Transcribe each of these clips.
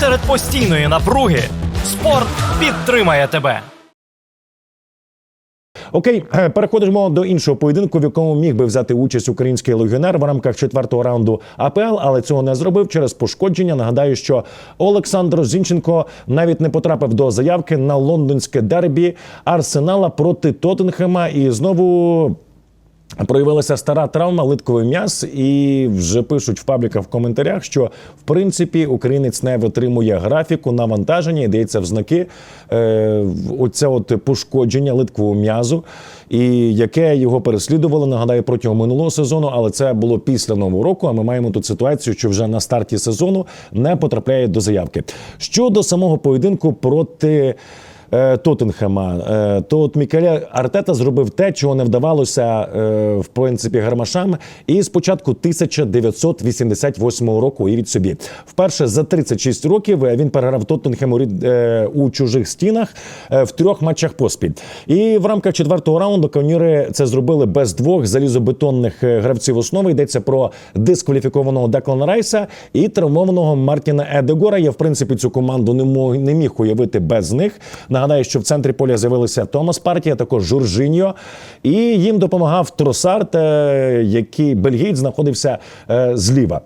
серед постійної напруги спорт підтримає тебе. Окей, е, переходимо до іншого поєдинку, в якому міг би взяти участь український легіонер в рамках четвертого раунду АПЛ, але цього не зробив через пошкодження. Нагадаю, що Олександр Зінченко навіть не потрапив до заявки на лондонське дербі Арсенала проти Тоттенхема і знову. Проявилася стара травма литковий м'яз, і вже пишуть в пабліках в коментарях, що в принципі українець не витримує графіку навантаження, і дається в знаки е, оце от пошкодження литкового м'язу, і яке його переслідувало, нагадаю, протягом минулого сезону, але це було після нового року. А ми маємо тут ситуацію, що вже на старті сезону не потрапляє до заявки. Щодо самого поєдинку проти. Е, Тоттенхема, е, то от Мікеля Артета зробив те, чого не вдавалося е, в принципі гармашам. І спочатку 1988 року уявіть собі, вперше за 36 років він переграв Тоттенхему е, у чужих стінах в трьох матчах поспіль. І в рамках четвертого раунду каноніри це зробили без двох залізобетонних гравців основи. Йдеться про дискваліфікованого Деклана Райса і травмованого Мартіна Едегора. Я в принципі цю команду не мог не міг уявити без них. Нагадаю, що в центрі поля з'явилися Томас Партія, також Жоржиньо, і їм допомагав Тросарт, е, який бельгійць знаходився е, зліва.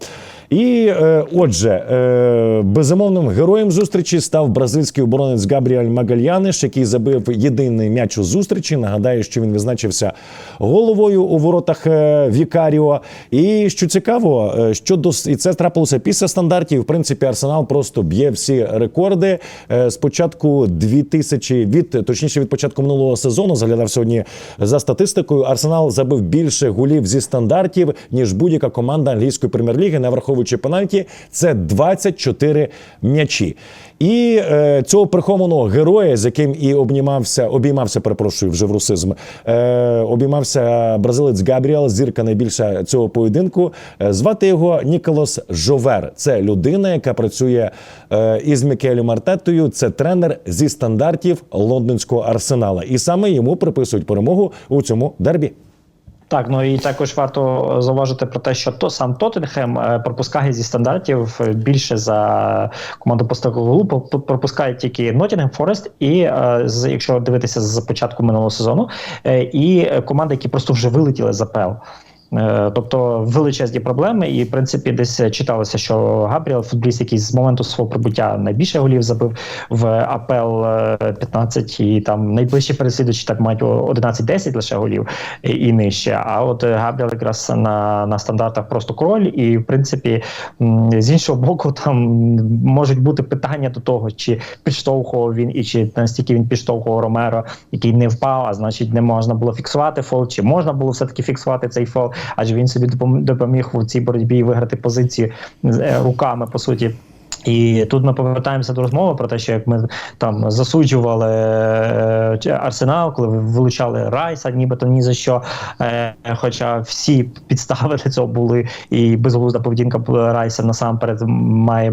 І е, отже, е, безумовним героєм зустрічі став бразильський оборонець Габріель Магальяниш, який забив єдиний м'яч у зустрічі. Нагадаю, що він відзначився головою у воротах е, Вікаріо. І що цікаво, е, що до і це трапилося після стандартів. В принципі, Арсенал просто б'є всі рекорди. Е, Спочатку 2000, від точніше від початку минулого сезону заглядав сьогодні за статистикою. Арсенал забив більше голів зі стандартів ніж будь-яка команда англійської прем'єр-ліги, не враховуючи пенальті. Це 24 м'ячі. І е, цього прихованого героя, з яким і обнімався, обіймався, перепрошую, вже в русизм. Е, обіймався бразилець Габріел, зірка найбільша цього поєдинку. Е, звати його Ніколас Жовер. Це людина, яка працює е, із Мікелем Артетою. Це тренер зі стандартів лондонського арсенала. І саме йому приписують перемогу у цьому дербі. Так, ну і також варто зауважити про те, що то сам Тоттенхем е, пропускає зі стандартів більше за команду постакову пропускає тільки Ноттінгем Форест, і е, якщо дивитися з початку минулого сезону, е, і команди, які просто вже вилетіли з АПЛ. Е, Тобто величезні проблеми, і в принципі десь читалося, що Габріел, футболіст, який з моменту свого прибуття найбільше голів забив в АПЛ е, 15, і там найближчі переслідувачі так мають 11-10 лише голів і, нижче. А от е, Габріел якраз на, на стандартах просто король, і в принципі з іншого боку, там можуть бути питання до того, чи підштовхував він і чи настільки він підштовхував Ромеро, який не впав, а значить не можна було фіксувати фол, чи можна було все таки фіксувати цей фол, адже він собі допом- допоміг у цій боротьбі виграти позиції е, руками по суті. І тут ми повертаємося до розмови про те, що як ми там засуджували е, Арсенал, коли вилучали Райса, нібито ні за що. Е, хоча всі підстави для цього були, і безглузда поведінка Райса насамперед має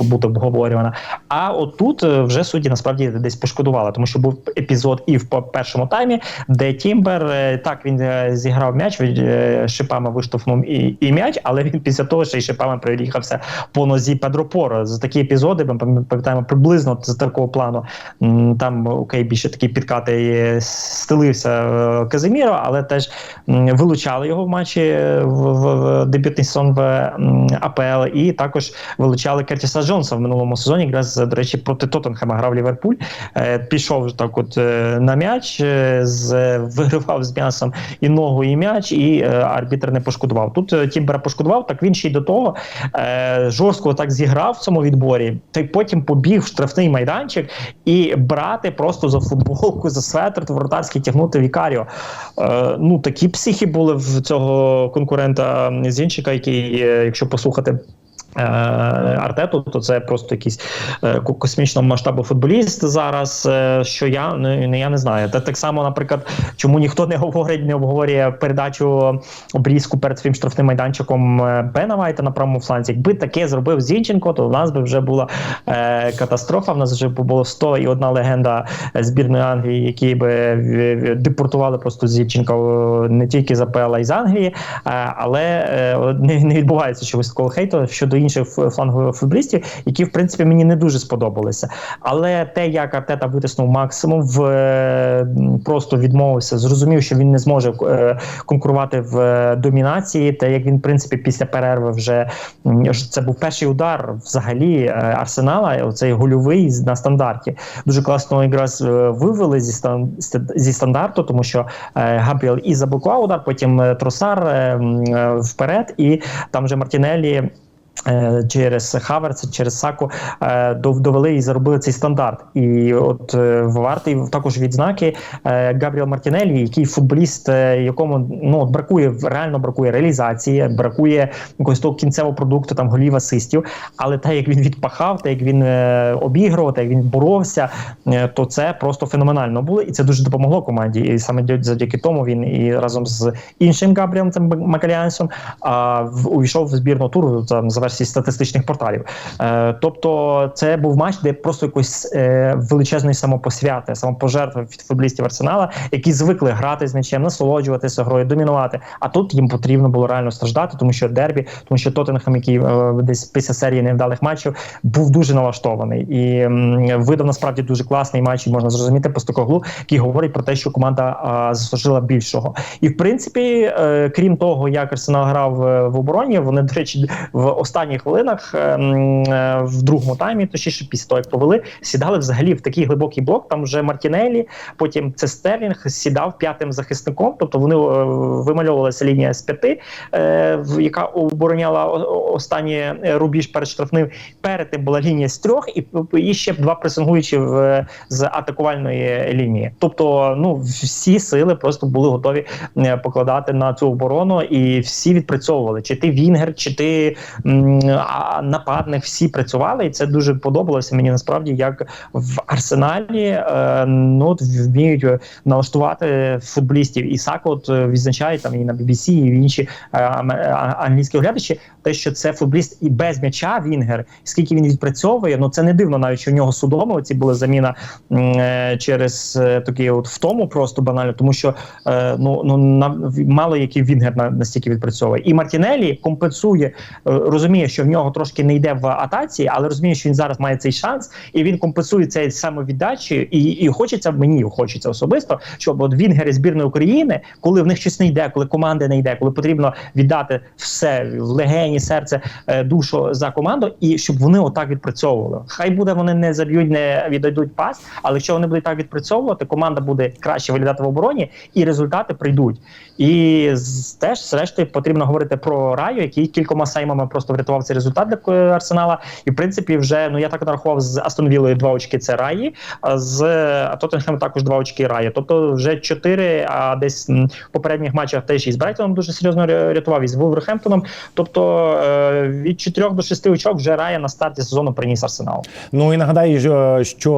бути обговорювана. А отут е, вже судді насправді десь пошкодували, тому що був епізод і в першому таймі, де Тімбер так він зіграв м'яч, е, шипами виштовхнув і, і м'яч, але він після того ще й шипами приїхався по нозі Педро Поро. За такі епізоди ми пам'ятаємо приблизно з такого плану. Там окей, більше такі підкати е, стелився е, Казиміро, але теж вилучали його в матчі е, в, в, в дебютний сезон в АПЛ, і також вилучали Кертіса Джонса в минулому сезоні. Якраз до речі, проти Тоттенхема грав Ліверпуль. Е, Пішов так, от е, на м'яч, е, з виривав з м'ясом і ногу, і м'яч, і е, арбітр не пошкодував. Тут е, Тімбера пошкодував, так він ще й до того е, жорстко так зіграв в цьому відборі, та й потім побіг в штрафний майданчик і брати просто за футболку, за светр воротарський тягнути Вікаріо. Е, ну такі психи були в цього конкурента Зінчика, який, е, якщо послухати. Е, Артету, то це просто якийсь е, ко- космічного масштабу футболіст зараз. е, Що я не, я не знаю. Та так само, наприклад, чому ніхто не говорить, не обговорює передачу обрізку перед своїм штрафним майданчиком Бена Вайта на правому фланзі. Якби таке зробив Зінченко, то в нас би вже була е, катастрофа. В нас вже було 100 і одна легенда збірної Англії, які би депортували просто Зінченка не тільки з АПЛ, а й з Англії. Але е, не, не відбувається чогось такого хейту щодо інших флангових футболістів, які в принципі мені не дуже сподобалися. Але те, як Артета витиснув максимум, в е, просто відмовився, зрозумів, що він не зможе е, конкурувати в е, домінації. Та як він, в принципі, після перерви вже це був перший удар взагалі арсенала. Оцей гольовий на стандарті. Дуже класно якраз вивели зі стан зі стандарту, тому що Габріел і заблокував удар, потім Тросар вперед, і там же Мартінеллі. Е, Через Хаверс, через Саку е, довели і заробили цей стандарт. І от е, вартий також відзнаки Габріел Мартінелі, який футболіст, якому ну бракує реально бракує реалізації, бракує якогось того кінцевого продукту, там голів асистів. Але те, як він відпахав, те, як він обігрував, те, як він боровся, то це просто феноменально було, і це дуже допомогло команді. І саме дя- завдяки тому він і разом з іншим Габріелем там Макаліансом увійшов в збірну туру там за версії статистичних порталів. Е, тобто, це був матч, де просто якось е, величезної самопосвяти, самопожертви від футболістів Арсенала, які звикли грати з м'ячем, насолоджуватися грою, домінувати. А тут їм потрібно було реально страждати, тому що дербі, тому що Тоттенхем, який е, десь після серії невдалих матчів, був дуже налаштований і м, видав насправді дуже класний матч. І можна зрозуміти по стокоглу, який говорить про те, що команда а, заслужила більшого. І в принципі, е, крім того, як Арсенал грав е, в обороні, вони, до речі, в останніх хвилинах е, м, е, в другому таймі, точніше, після того, як повели, сідали взагалі в такий глибокий блок. Там вже Мартінелі, потім це Стерлінг сідав п'ятим захисником. Тобто вони е, вимальовувалася лінія з п'яти, е, яка обороняла останній рубіж перед штрафним. Перед тим була лінія з трьох, і, і ще два пресингуючі в, з атакувальної лінії. Тобто, ну всі сили просто були готові покладати на цю оборону, і всі відпрацьовували. Чи ти Вінгер, чи ти а, нападник, всі працювали, і це дуже подобалося мені насправді, як в арсеналі е, ну вміють е, налаштувати футболістів. І Сако от е, відзначає там і на BBC, і в інші е, англійські оглядачі, те, що це футболіст і без м'яча Вінгер, скільки він відпрацьовує, ну це не дивно, навіть що в нього судомо ці були заміна е, через е, такий от втому, просто банально, тому що е, ну ну на мало який Вінгер на настільки відпрацьовує. І Мартінелі компенсує, е, розуміє, що в нього трошки не йде в атаці, але розуміє, що він зараз має цей шанс, і він компенсує цей самовіддачі. І, і хочеться мені хочеться особисто, щоб от Вінгери збірної України, коли в них щось не йде, коли команди не йде, коли потрібно віддати все в легені, серце, е, душу за команду, і щоб вони отак відпрацьовували. Хай буде вони не заб'ють, не віддадуть пас, але якщо вони будуть так відпрацьовувати, команда буде краще виглядати в обороні, і результати прийдуть. І теж, зрештою, потрібно говорити про Раю, який кількома сеймами просто врятував цей результат для е, Арсенала. І в принципі, вже ну я так нарахував з Астон Віллою два очки. Це Раї, а з Тоттенхем також два очки Раї. Тобто вже чотири, а десь в попередніх матчах теж і з Брайтоном дуже серйозно рятував і з Вулверхемптоном. Тобто е, від чотирьох до шести очок вже Рая на старті сезону приніс Арсенал. Ну і нагадаю, що- що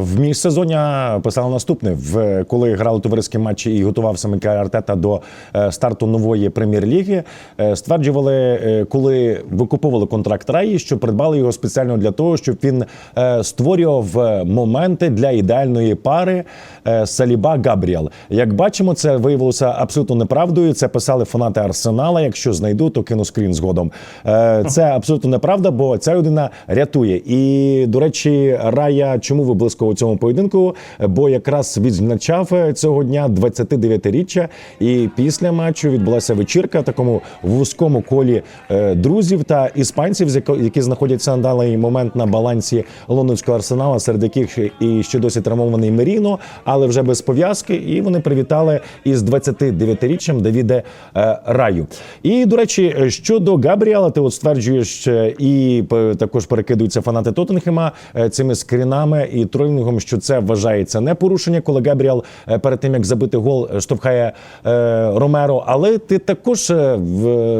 в міжсезоння писали наступне: в коли грали товариські матчі і готувався Микель Артета до е, старту нової прем'єр-ліги, е, стверджували, е, коли викуповували контракт Раї, що придбали його спеціально для того, щоб він е, створював е, моменти для ідеальної пари е, Саліба Габріел. Як бачимо, це виявилося абсолютно неправдою. Це писали фанати Арсенала. Якщо знайду, то кину скрін згодом. Е, Це абсолютно неправда, бо ця людина рятує. І до речі, Рая, чому ви близько у цьому поєдинку? Бо якраз відзначав е, цього дня 29-річчя, і після матчу відбулася вечірка в такому вузькому колі е, друзів та іспанців, які знаходяться на даний момент на балансі лондонського арсенала, серед яких і ще досі травмований Меріно, але вже без пов'язки. І вони привітали із 29-річчям Давіде е, Раю. І до речі, е, щодо Габріела, ти от стверджуєш е, і також перекидуються фанати Тоттенхема е, цими скрінами і тролінгом, що це вважається не порушення, коли Габріел е, перед тим як забити гол е, штовхає е, Ромеро. Але ти також е,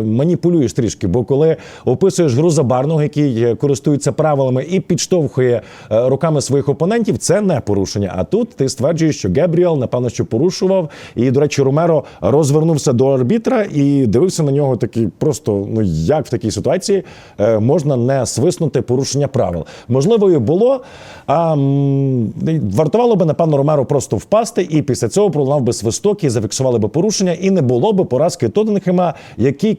маніпулюєш трішки, бо коли описуєш гру забарного, який е, користується правилами і підштовхує е, руками своїх опонентів, це не порушення. А тут ти стверджуєш, що Габріел, напевно, що порушував. І, до речі, Ромеро розвернувся до арбітра і дивився на нього такий просто: ну як в такій ситуації е, можна не свиснути порушення правил? Можливо, і було. А вартувало би, напевно, Ромеро просто впасти, і після цього пролунав би свисток і зафіксували би порушення, і не було би поразки Тоттенхема, який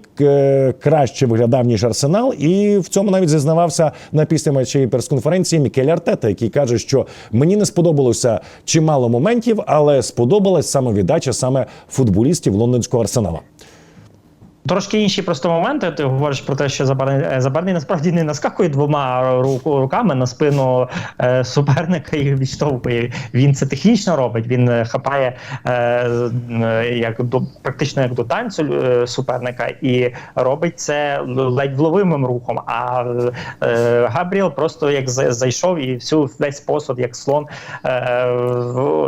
краще виглядав ніж Арсенал, і в цьому навіть зізнавався на після матчі прес-конференції Мікель Артета, який каже, що мені не сподобалося чимало моментів, але сподобалась саме віддача саме футболістів лондонського арсенала. Трошки інші просто моменти. Ти говориш про те, що Забарний, е, Забарний насправді не наскакує двома руками на спину е, суперника і відштовхує. Він це технічно робить. Він е, хапає е, е, як до практично як до танцю е, суперника і робить це ледь вловимим рухом. А е, Габріел просто як за- зайшов і всю весь посуд, як слон е,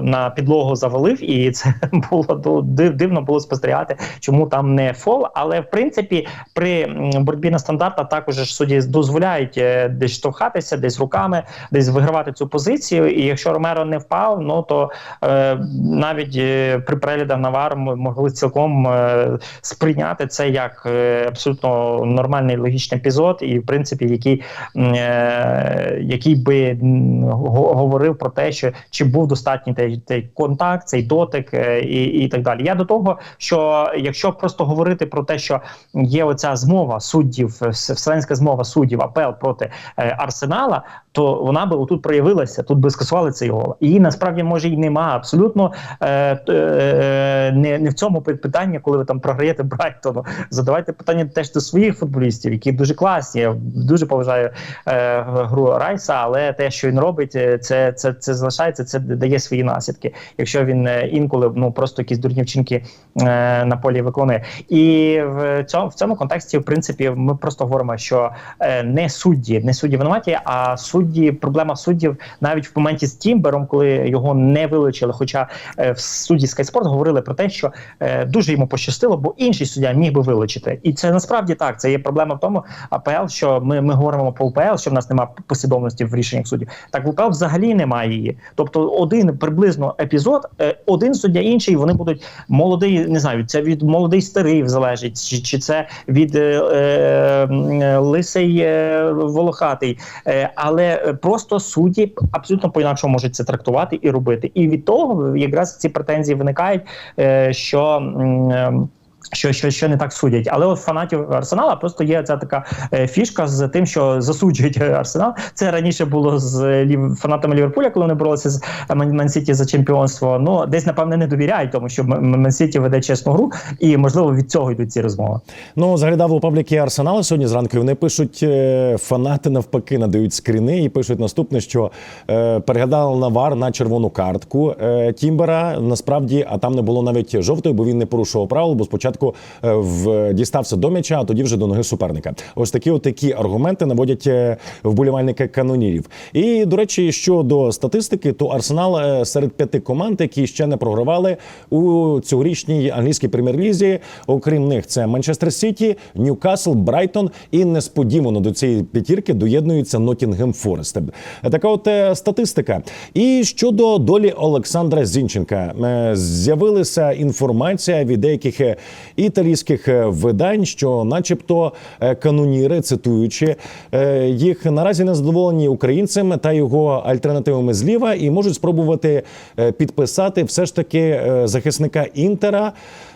на підлогу завалив, і це було дивно було спостерігати, чому там не фол. Але в принципі, при боротьбі на стандарта також судді дозволяють е, десь штовхатися, десь руками, десь вигравати цю позицію. І якщо Ромеро не впав, ну то е, навіть е, при переглядах на вар могли цілком е, сприйняти це як е, абсолютно нормальний логічний епізод, і в принципі, який, е, який би говорив про те, що чи був достатній той, той контакт, цей дотик е, і, і так далі. Я до того, що якщо просто говорити про те, що є оця змова суддів, вселенська змова суддів АПЛ проти е, Арсенала, то вона би отут проявилася, тут би скасували цей гол. Її насправді може і нема. Абсолютно е, е, не, не в цьому пи- питання, коли ви там програєте Брайтону. Задавайте питання теж до своїх футболістів, які дуже класні. Я дуже поважаю е, гру Райса, але те, що він робить, е, це, це, це залишається, це дає свої наслідки. Якщо він е, інколи ну просто якісь дурні вчинки е, на полі виконує. І в цьому в цьому контексті, в принципі, ми просто говоримо, що е, не судді, не судді винуваті, а судді, проблема суддів навіть в моменті з Тімбером, коли його не вилучили. Хоча е, в судді Sport говорили про те, що е, дуже йому пощастило, бо інший суддя міг би вилучити. І це насправді так. Це є проблема в тому, АПЛ, що ми, ми говоримо про УПЛ, що в нас немає послідовності в рішеннях суддів. Так в УПЛ взагалі немає її. Тобто, один приблизно епізод, е, один суддя, інший, вони будуть молодий, не знаю, це від молодий старий залежить, чи, чи це від е, е, лисий е, волохатий. Е, але просто судді абсолютно по-інакшому можуть це трактувати і робити. І від того якраз ці претензії виникають, е, що. Е, що, що, що не так судять, але от фанатів Арсенала просто є ця така е, фішка з тим, що засуджують е, Арсенал. Це раніше було з е, лів, фанатами Ліверпуля, коли вони боролися з Ман- Ман-Сіті за чемпіонство. Ну десь напевне не довіряють, тому що Ман-Сіті веде чесну гру, і можливо від цього йдуть ці розмови. Ну, заглядав у пабліки Арсенала сьогодні зранку. і Вони пишуть е, фанати навпаки, надають скріни і пишуть наступне, що е, переглядали на вар на червону картку е, Тімбера. Насправді, а там не було навіть жовтої, бо він не порушував правил, бо спочатку е, в дістався до м'яча, а тоді вже до ноги суперника. Ось такі от такі аргументи наводять е, вболівальники канонірів. І до речі, щодо статистики, то Арсенал е, серед п'яти команд, які ще не програвали у цьогорічній англійській прем'єр-лізі. Окрім них, це Манчестер Сіті, Ньюкасл, Брайтон і несподівано до цієї п'ятірки доєднується Нотінгем Форест. Така от статистика. І щодо долі Олександра Зінченка, з'явилася інформація від деяких італійських е, видань, що, начебто, е, каноніри, цитуючи е, їх наразі не задоволені українцем та його альтернативами зліва, і можуть спробувати підписати все ж таки захисника інтера.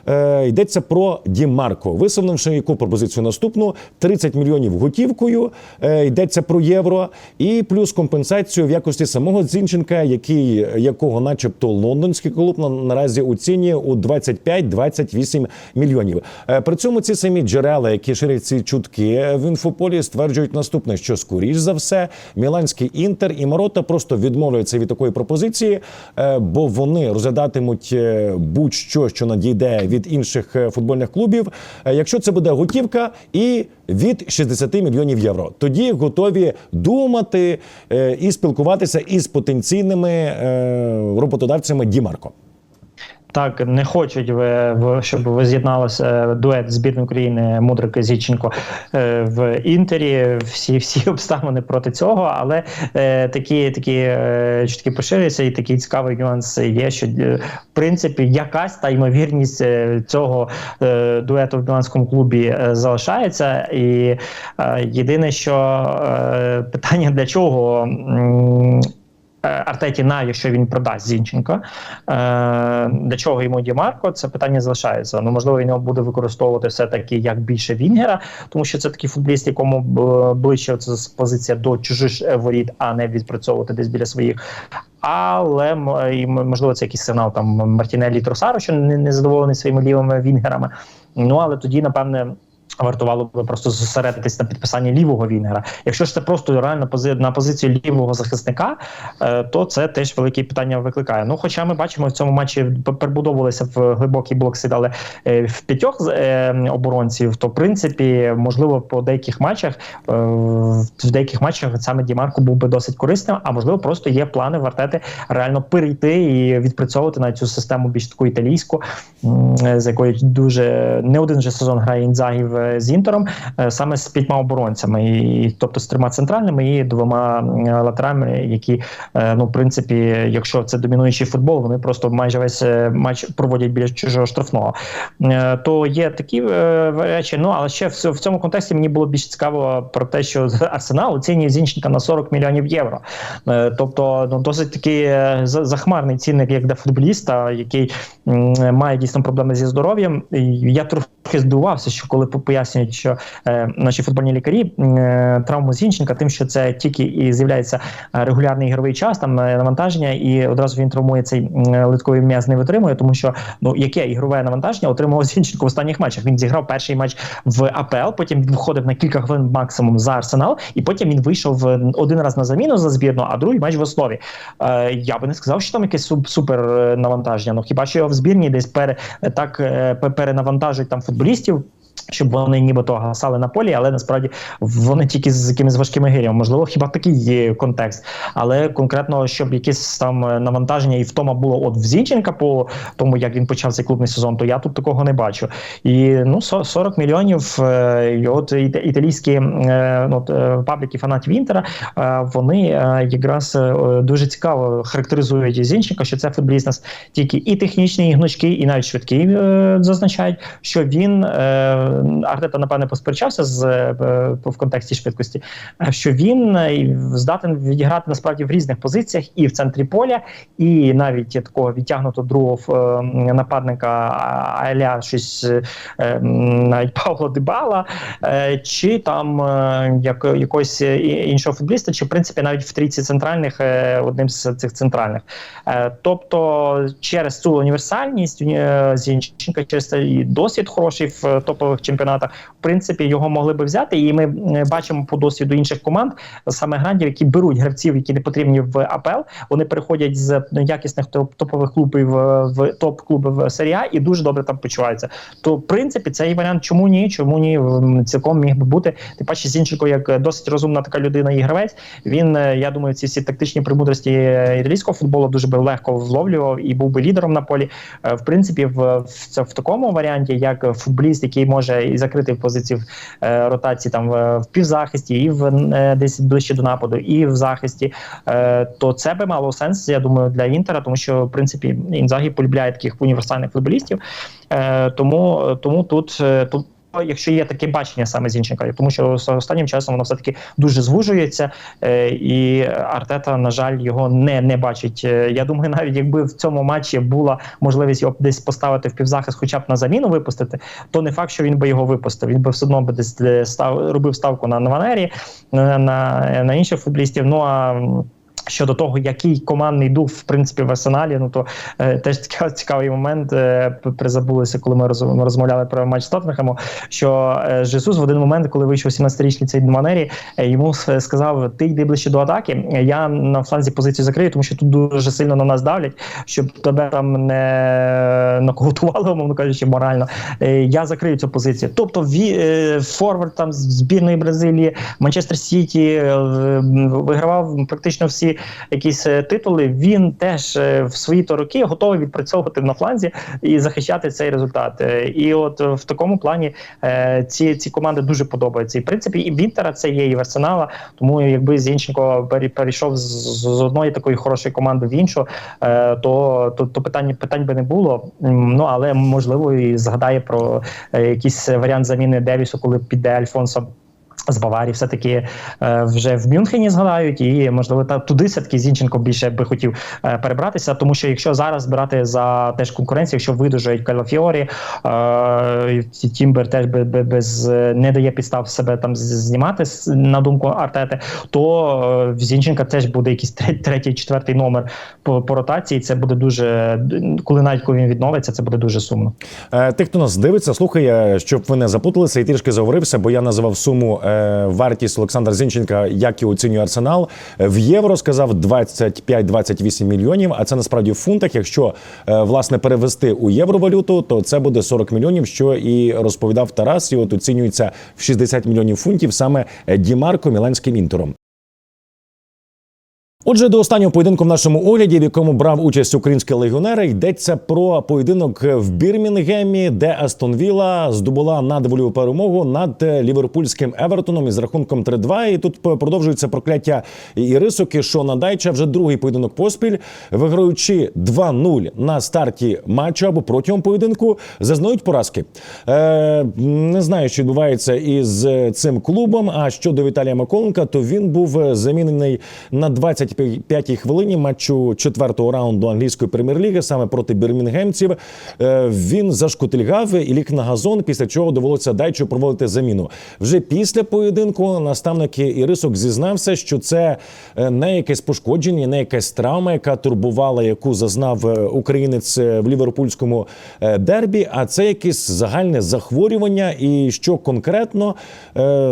Е, Йдеться про Ді Марко, висунувши яку пропозицію наступну: 30 мільйонів готівкою. е, Йдеться про євро, і плюс компенсацію в якості самого Зінченка, який якого, начебто, лондонський клуб на- наразі оцінює у 25-28 мільйонів. Е, При цьому ці самі джерела, які ширять ці чутки в інфополі, стверджують наступне: що скоріш за все, міланський інтер і Морота просто відмовляються від такої пропозиції, е, бо вони розглядатимуть е, будь-що, що надійде від інших е, футбольних клубів, е, якщо це буде готівка і від 60 мільйонів євро. Тоді готові думати е, і спілкуватися із потенційними роботодавцями Дімарко. Так, не хочуть, ви, в- щоб воз'єдналося дует збірної України Мудрик Зіченко е, в Інтері. Всі всі обставини проти цього, але е, такі такі е, чутки поширюються, і такий цікавий нюанс є, що е, в принципі якась та ймовірність е, цього е, дуету в міланському клубі е, залишається. І е, єдине, що е, питання для чого. М, Артеті на якщо він продасть Зінченка. Е, для чого йому Дімарко? Це питання залишається. Ну можливо, він його буде використовувати все таки як більше Вінгера, тому що це такий футболіст, якому ближче це позиція до чужих е, воріт, а не відпрацьовувати десь біля своїх. Але можливо це якийсь сигнал там Мартінелі Тросару, що не, не задоволений своїми лівими вінгерами. Ну але тоді, напевне. Вартувало би просто зосередитись на підписанні лівого вінгера. Якщо ж це просто реально пози на позицію лівого захисника, е, то це теж великі питання викликає. Ну, хоча ми бачимо в цьому матчі перебудовувалися в глибокий блок сидали е, в п'ятьох е, оборонців, то в принципі можливо по деяких матчах в деяких матчах саме Дімарко був би досить корисним, а можливо, просто є плани в Артети реально перейти і відпрацьовувати на цю систему більш таку італійську, з якою дуже не один вже сезон грає Інзагі в- з Інтером, е, саме з п'ятьма оборонцями, і, тобто з трьома центральними і двома м, латеральними, які е, ну в принципі, якщо це домінуючий футбол, вони просто майже весь е, матч проводять біля чужого штрафного. То є такі речі. Ну але ще в, цьому контексті мені було більш цікаво про те, що Арсенал оцінює Зінченка на 40 мільйонів євро. Тобто, ну досить такий захмарний цінник, як для футболіста, який має дійсно проблеми зі здоров'ям. Я трохи здивувався, що коли пояснюють, що е, наші футбольні лікарі е, травму Зінченка, тим, що це тільки і з'являється е, регулярний ігровий час, там е, навантаження, і одразу він травмує цей литковий м'яз не витримує, тому що ну яке ігрове навантаження отримував Зінченко в останніх матчах. Він зіграв перший матч в АПЛ, потім він виходив на кілька хвилин максимум за арсенал, і потім він вийшов е, один раз на заміну за збірну, а другий матч в основі. Е, я би не сказав, що там якесь суп- супер навантаження. Ну хіба що його в збірні десь пере так перенавантажують там футболістів. Щоб вони нібито гасали на полі, але насправді вони тільки з якимись важкими гирями. Можливо, хіба такий є контекст. Але конкретно, щоб якесь там е, навантаження і втома було от в Зінченка по тому, як він почав цей клубний сезон, то я тут такого не бачу. І ну со- 40 мільйонів. е, І от італійські е, ну, от, пабліки фанатів Інтера, вони якраз дуже цікаво характеризують Зінченка, що це футболіст нас тільки і технічний, і гнучкий, і навіть швидкий зазначають, що він Артета, напевне, посперечався з е, в контексті швидкості, е, що він е, здатен відіграти насправді в різних позиціях і в центрі поля, і навіть такого відтягнутого другого нападника Аля щось навіть Павло Дебала, чи там як якогось іншого футболіста, чи в принципі навіть в трійці центральних одним з цих центральних. Тобто через цю універсальність Зінченка, через досвід хороший в топових чемпіонатах, в принципі, його могли би взяти. І ми бачимо по досвіду інших команд, саме грандів, які беруть гравців, які не потрібні в АПЛ. Вони переходять з якісних топових клубів е, в топ-клуби в серії А і дуже добре там почуваються. То в принципі цей варіант, чому ні? Чому ні? Цілком міг би бути. Тим паче Зінченко, як досить розумна така людина і гравець. Він е, я думаю, ці всі тактичні премудрості італійського футболу дуже би легко вловлював і був би лідером на полі. Е, В принципі, в, в, в такому варіанті, як футболіст, який може і закритих позицій е, ротації там в, в півзахисті, і в е, десь ближче до нападу, і в захисті, е, то це би мало сенс, я думаю, для інтера, тому що в принципі Інзагі полюбляє таких універсальних футболістів. Е, тому, тому тут. е, тут Якщо є таке бачення саме Зінченка, тому що останнім часом воно все таки дуже звужується, е, і Артета, на жаль, його не, не бачить. Е, Я думаю, навіть якби в цьому матчі була можливість його десь поставити в півзахист, хоча б на заміну випустити, то не факт, що він би його випустив. Він би все одно би десь е, став робив ставку на Нованері, на, на, на інших футболістів. Ну а Щодо того, який командний дух в принципі в арсеналі, ну то е, теж цікавий, момент. Е, призабулися, коли ми роз- розмовляли про матч з Тоттенхемом, що е, Жесус в один момент, коли вийшов 17-річний цей Манері, е, йому сказав: Ти йди ближче до атаки. Я на фланзі позицію закрию, тому що тут дуже сильно на нас давлять, щоб тебе там не нокаутували, умовно кажучи, морально. Е, я закрию цю позицію. Тобто, ві, е, форвард там збірної Бразилії, Манчестер Сіті е, вигравав практично всі якісь е, титули. Він теж е, в свої то роки готовий відпрацьовувати на фланзі і захищати цей результат. Е, І от в такому плані ці, ці команди дуже подобаються. І в принципі, і в Інтера це є, і Арсенала. Тому якби Зінченко пере- перейшов з, з одної такої хорошої команди в іншу, то, то, то питань, питань би не було. Ну але можливо і згадає про якийсь варіант заміни Девісу, коли піде Альфонсо з Баварії все-таки е, вже в Мюнхені згадають, і можливо та туди все-таки Зінченко більше би хотів е, перебратися. Тому що якщо зараз збирати за теж конкуренцію, якщо видужують Калафіорі, е, Тімбер теж би, би, без е, не дає підстав себе там знімати на думку Артети, то е, в Зінченка теж буде якийсь тре- третій, четвертий номер по, по ротації. Це буде дуже коли навіть коли він відновиться, це буде дуже сумно. Е, Тих, хто нас дивиться, слухає, щоб ви не запуталися і трішки заговорився, бо я називав суму е, вартість Олександра Зінченка, як його оцінює арсенал. Е, В євро сказав 25-28 мільйонів. А це насправді в фунтах. Якщо е, власне перевести у євровалюту, то це буде 40 мільйонів, що і розповідав Тарас. І от оцінюється в 60 мільйонів фунтів саме е, Дімарко міланським інтером. Отже, до останнього поєдинку в нашому огляді, в якому брав участь український легіонер, йдеться про поєдинок в Бірмінгемі, де Астон Вілла здобула надволіву перемогу над е, ліверпульським Евертоном із рахунком 3-2. І тут продовжується прокляття і Ірисоки, що Надайча вже другий поєдинок поспіль, виграючи 2-0 на старті матчу або протягом поєдинку, зазнають поразки. Е, не знаю, що відбувається із е, цим клубом. А щодо Віталія Миколенка, то він був е, замінений на 25-й хвилині матчу четвертого раунду англійської прем'єр-ліги саме проти бірмінгемців. Е, Він зашкутильгав і ліг на газон, після чого довелося дайчу проводити заміну. Вже після поєдинку наставник Ірисок зізнався, що це е, не якесь пошкодження, не якась травма, яка турбувала, яку зазнав е, українець в ліверпульському дербі. А це якесь загальне захворювання, і що конкретно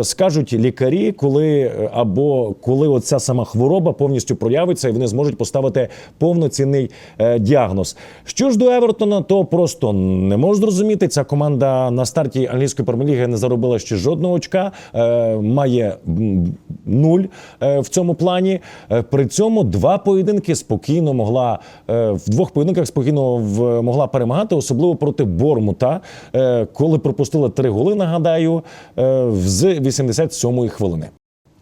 скажуть лікарі, коли або коли оця сама хвороба повністю проявиться, і вони зможуть поставити повноцінний е, діагноз. Що ж до Евертона, то просто не можу зрозуміти. Ця команда на старті англійської прем'єр-ліги не заробила ще жодного очка, е, має нуль е, в цьому плані. При цьому два поєдинки спокійно могла в двох поєдинках спокійно в, могла перемагати, особливо проти Бормута, коли пропустила три голи. Нагадаю, з 87-ї хвилини.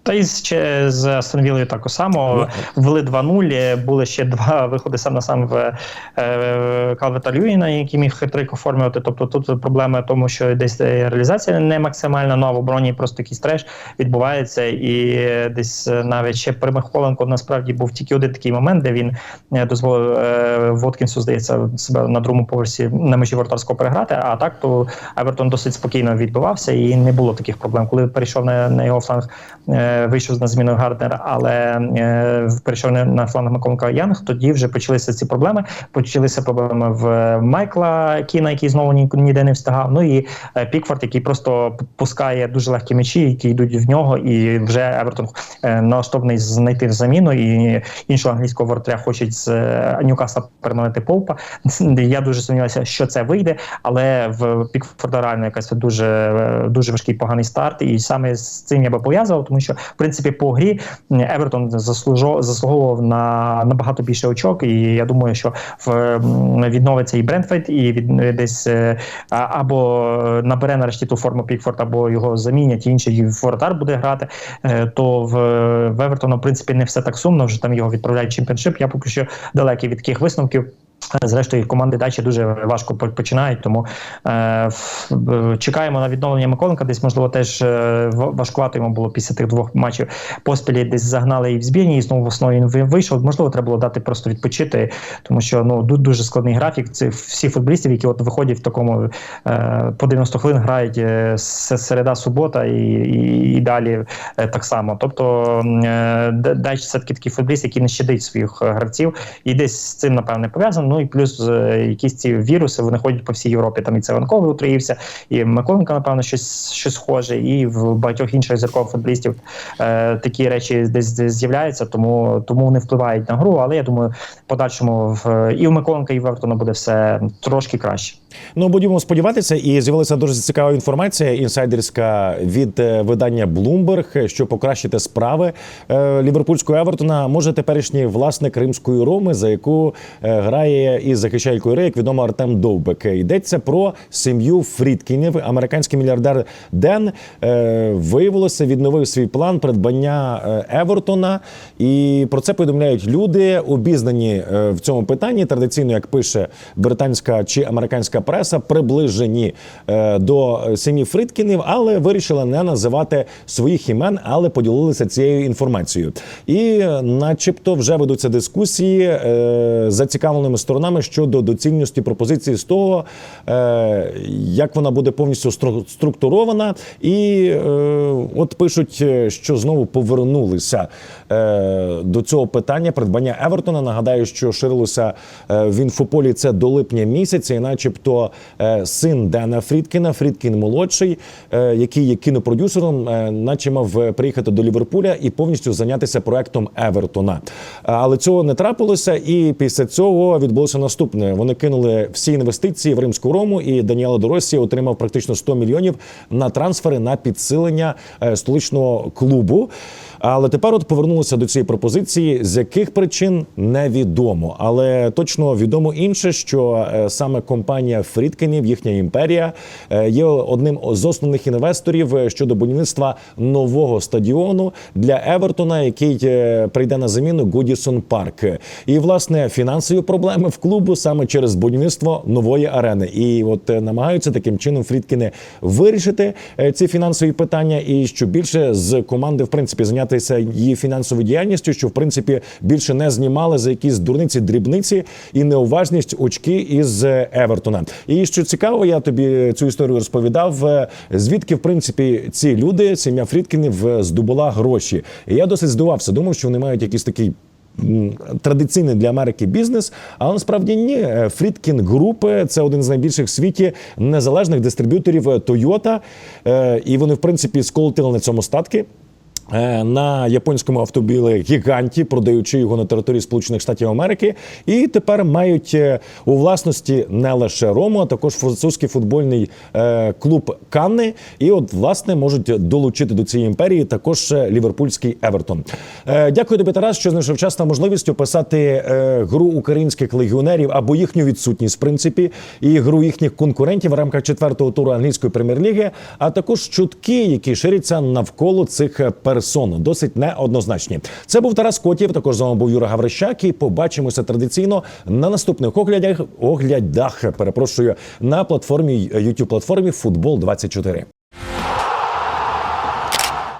Та і з, з Астон так само ввели 2-0. Були ще два виходи сам на сам в е, Калвета Люїна, який міг хитрик оформлювати. Тобто тут проблема в тому, що десь реалізація не максимальна, ну а в обороні просто якийсь треш відбувається. І десь е, навіть ще при Михоленко насправді був тільки один такий момент, де він е, дозволив е, Воткінсу, здається, себе на другому поверсі на межі вратарського переграти. А так то Евертон досить спокійно відбивався і не було таких проблем. Коли перейшов на, на його фланг, е, вийшов на зміну Гарднер, але е, перейшов на, фланг Маконка Янг, тоді вже почалися ці проблеми. Почалися проблеми в Майкла Кіна, який знову ні, ніде не встигав. Ну і е, Пікфорд, який просто пускає дуже легкі м'ячі, які йдуть в нього, і вже Евертон е, налаштований знайти заміну. І іншого англійського воротаря хочуть з е, Ньюкасла переманити Поупа. Я дуже сумніваюся, що це вийде, але в Пікфорда реально якась дуже, е, дуже важкий поганий старт. І саме з цим я би пов'язував, тому що в принципі по грі Евертон заслуговував на набагато більше очок. І я думаю, що в відновиться і Брентфейд, і від десь е, або набере нарешті ту форму Пікфорд, або його замінять, і інший воротар буде грати. е, То в, в Евертона, в принципі, не все так сумно. Вже там його відправляють чемпіоншип. Я поки що далекий від таких висновків. Зрештою, команди дачі дуже важко починають, тому е, чекаємо на відновлення Миколенка. Десь можливо теж е, важкувато йому було після тих двох матчів поспілі. Десь загнали і в збірні, і знову в основі він вийшов. Можливо, треба було дати просто відпочити, тому що ну ду- дуже складний графік. Це всі футболістів, які от виходять в такому е, по 90 хвилин, грають е, середа, субота і, і, і далі е, так само. Тобто е, Д- Дач все таки такий футболіст, який не щадить своїх гравців, і десь з цим напевне пов'язано. Ну і плюс е, якісь ці віруси вони ходять по всій Європі. Там і Циванковий отруївся, і Миколенко, напевно, щось щось схоже, і в багатьох інших зіркових футболістів е, такі речі десь, десь з'являються, тому тому вони впливають на гру. Але я думаю, подальшому в і в Миколенка, і в Евертона буде все трошки краще. Ну будемо сподіватися, і з'явилася дуже цікава інформація інсайдерська від е, видання Bloomberg, що покращити справи е, ліверпульського Евертона може теперішній власник римської роми, за яку е, грає і захищає Койри, як відомо Артем Довбек. Йдеться про сім'ю Фрідкінів. Американський мільярдер Ден виявилося, відновив свій план придбання Евертона, і про це повідомляють люди, обізнані в цьому питанні. Традиційно, як пише британська чи американська преса приближені е, до сім'ї Фридкінів, але вирішили не називати своїх імен, але поділилися цією інформацією. І, начебто, вже ведуться дискусії е, зацікавленими сторонами щодо доцільності пропозиції з того, е, як вона буде повністю структурована. І от пишуть, що знову повернулися до цього питання придбання Евертона. Нагадаю, що ширилося в інфополі це до липня місяця, і начебто е, син Дена Фрідкіна, Фрідкін молодший, е, який є кінопродюсером, е, наче мав приїхати до Ліверпуля і повністю зайнятися проектом Евертона. Але цього не трапилося, і після цього відбулося наступне. Вони кинули всі інвестиції в римську рому, і Даніело Доросі отримав практично 100 мільйонів на трансфери на підсилення столичного клубу. Але тепер от повернулися до цієї пропозиції, з яких причин невідомо. Але точно відомо інше, що е, саме компанія Фрідкенів, їхня імперія, е, є одним з основних інвесторів е, щодо будівництва нового стадіону для Евертона, який прийде на заміну Гудісон Парк. І власне фінансові проблеми в клубу саме через будівництво нової арени. І от намагаються таким чином Фрідкіни вирішити ці фінансові питання, і що більше з команди, в принципі, зайнятися її фінансовою діяльністю, що в принципі більше не знімали за якісь дурниці, дрібниці і неуважність очки із е, Евертона. І що цікаво, я тобі цю історію розповідав. е, Звідки в принципі ці люди, сім'я Фрідкінів, е, здобула гроші? І я досить здивався. Думав, що вони мають якийсь такий традиційний для Америки бізнес, але насправді ні. Фрідкін Групи це один з найбільших в світі незалежних дистриб'юторів Toyota. І вони, в принципі, сколотили на цьому статки. Е, На японському автобілі гіганті, продаючи його на території Сполучених Штатів Америки, і тепер мають е, у власності не лише Рому, а також французький футбольний е, клуб Канни. І от власне можуть долучити до цієї імперії також ліверпульський Евертон. Дякую тобі, Тарас, що знайшов час та можливість описати гру українських легіонерів або їхню відсутність, в принципі, і гру їхніх конкурентів в рамках четвертого туру англійської прем'єр-ліги, а також чутки, які ширяться навколо цих е, персон, досить неоднозначні. Це був Тарас Котів. Також з вами був Юра Гаврищак. І побачимося традиційно на наступних оглядах. Оглядах перепрошую на платформі youtube платформі Футбол 24